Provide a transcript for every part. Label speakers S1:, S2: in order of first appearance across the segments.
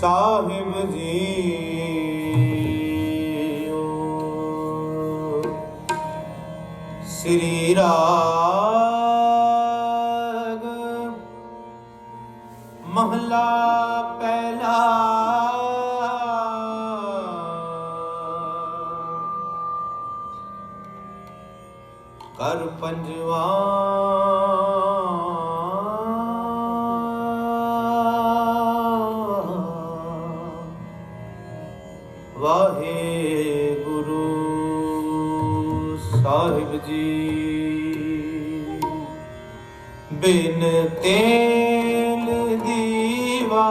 S1: ਸਾਹਿਬ ਜੀ। ਸ੍ਰੀ ਰਾਗ। ਮਹਲਾ ਪਹਿਲਾ। ਕਰ ਪੰਜਵਾ। ਵਾਹਿਗੁਰੂ ਸਾਹਿਬ ਜੀ। ਬਿਨ ਤੇਲ ਦੀਵਾ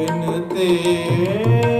S1: ਬਿਨ ਤੇ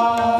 S1: Bye.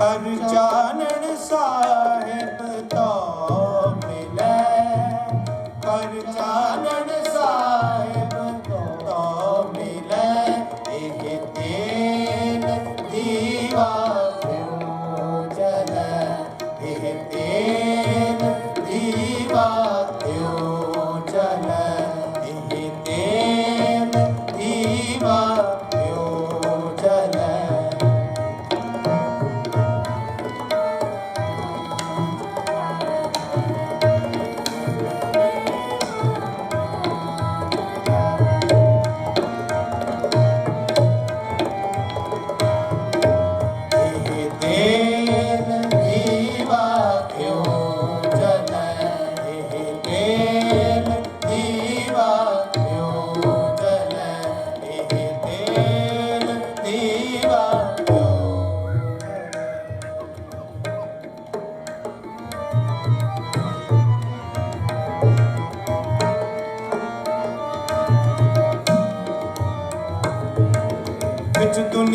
S1: ਹਰ ਚਾਨਣ ਸਾਹਿਬ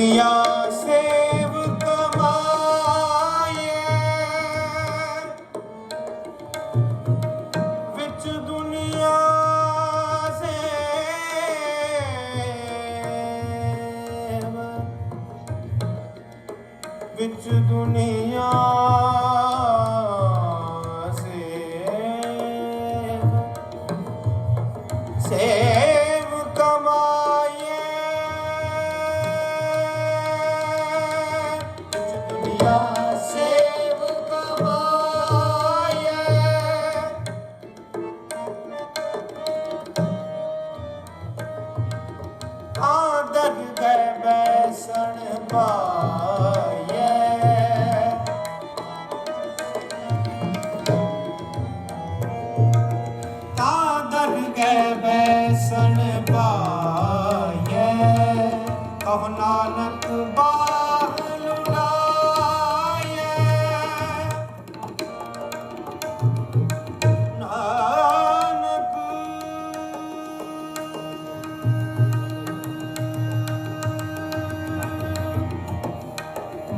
S1: me. melhor.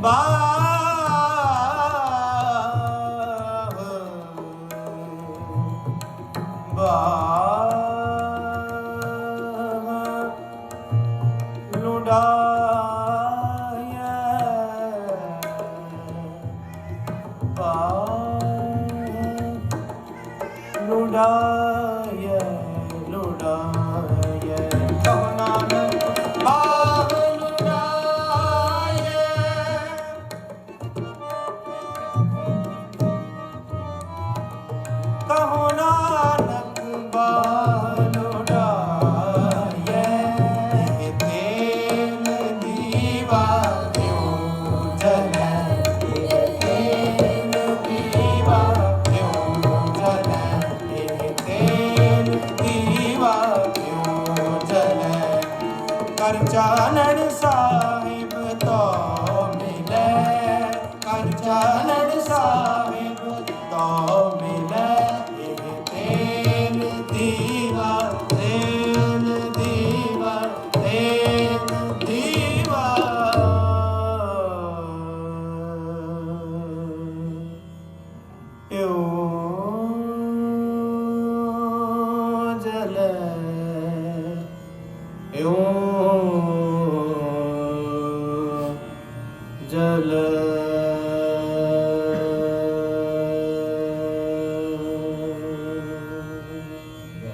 S1: Bye. ਕਰ ਚਾਨਣ ਸਾਹਿਬ ਤੋਂ ਮਿਲੇ। ਕਰ ਚਾਨਣ ਸਾਹਿਬ ਤੋਂ